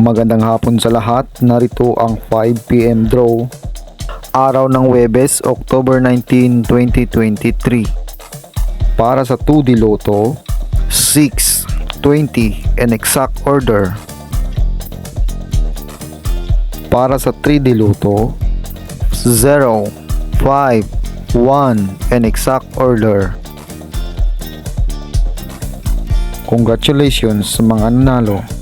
Magandang hapon sa lahat. Narito ang 5pm draw. Araw ng Webes, October 19, 2023. Para sa 2D Lotto, 6, 20 and exact order. Para sa 3D Lotto, 0, 5, 1 and exact order. Congratulations sa mga nanalo.